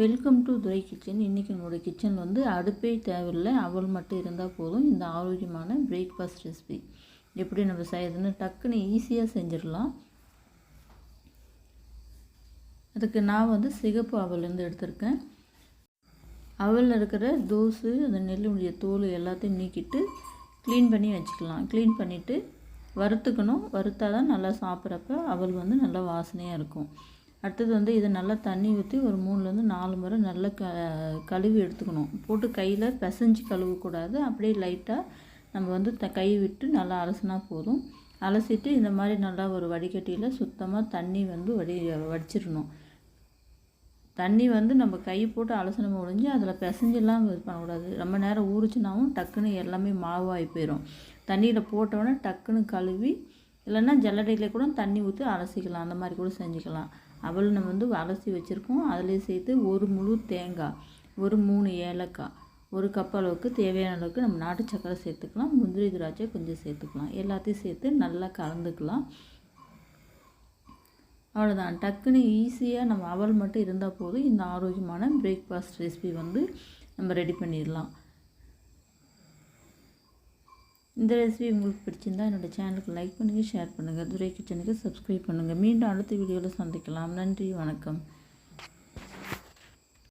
Welcome to Durai kitchen இன்றைக்கி நம்மளுடைய kitchen வந்து அடுப்பே தேவையில்லை. அவள் மட்டும் இருந்தால் போதும். இந்த ஆரோக்கியமான பிரேக்ஃபாஸ்ட் ரெசிபி எப்படி நம்ம செய்யறதுன்னு டக்குன்னு ஈஸியாக செஞ்சிடலாம். அதுக்கு நான் வந்து சிகப்பு அவள்லேருந்து எடுத்திருக்கேன். அவலில் இருக்கிற தோசு அந்த நெல்லுடைய தோல் எல்லாத்தையும் நீக்கிட்டு க்ளீன் பண்ணி வச்சுக்கலாம். க்ளீன் பண்ணிவிட்டு வறுத்துக்கணும். வறுத்தால் தான் நல்லா சாப்பிட்றப்ப அவல் வந்து நல்லா வாசனையாக இருக்கும். அடுத்தது வந்து இதை நல்லா தண்ணி ஊற்றி ஒரு மூணுலேருந்து நாலு முறை நல்லா க கழுவி எடுத்துக்கணும். போட்டு கையில் பிசைஞ்சு கழுவக்கூடாது. அப்படியே லைட்டாக நம்ம வந்து த கை விட்டு நல்லா அலசினா போதும். அலசிட்டு இந்த மாதிரி நல்லா ஒரு வடிகட்டியில் சுத்தமாக தண்ணி வந்து வடி வடிச்சிடணும். தண்ணி வந்து நம்ம கை போட்டு அலசனம் ஒழிஞ்சு அதில் பிசைஞ்செல்லாம் இது பண்ணக்கூடாது. ரொம்ப நேரம் ஊறிச்சுனாவும் டக்குன்னு எல்லாமே மாவாகி போயிடும் தண்ணியில் போட்டோன்னே டக்குன்னு கழுவி இல்லைன்னா ஜல்லடையில் கூட தண்ணி ஊற்றி அலசிக்கலாம். அந்த மாதிரி கூட செஞ்சுக்கலாம். அவள் நம்ம வந்து அலசி வச்சுருக்கோம். அதிலே சேர்த்து ஒரு முழு தேங்காய் ஒரு மூணு ஏலக்காய் ஒரு கப் அளவுக்கு தேவையான அளவுக்கு நம்ம நாட்டு சக்கரை சேர்த்துக்கலாம். முந்திரி திராட்சை கொஞ்சம் சேர்த்துக்கலாம். எல்லாத்தையும் சேர்த்து நல்லா கலந்துக்கலாம். அவ்வளோதான் டக்குன்னு ஈஸியாக நம்ம அவல் மட்டும் இருந்தால் போதும். இந்த ஆரோக்கியமான பிரேக்ஃபாஸ்ட் ரெசிபி வந்து நம்ம ரெடி பண்ணிடலாம். இந்த ரெசிபி உங்களுக்கு பிடிச்சிருந்தா என்னோடய சேனலுக்கு லைக் பண்ணுங்கள் ஷேர் பண்ணுங்கள் துரை கிச்சனுக்கு சப்ஸ்கிரைப் பண்ணுங்கள் மீண்டும் அடுத்த வீடியோவில் சந்திக்கலாம். நன்றி வணக்கம்.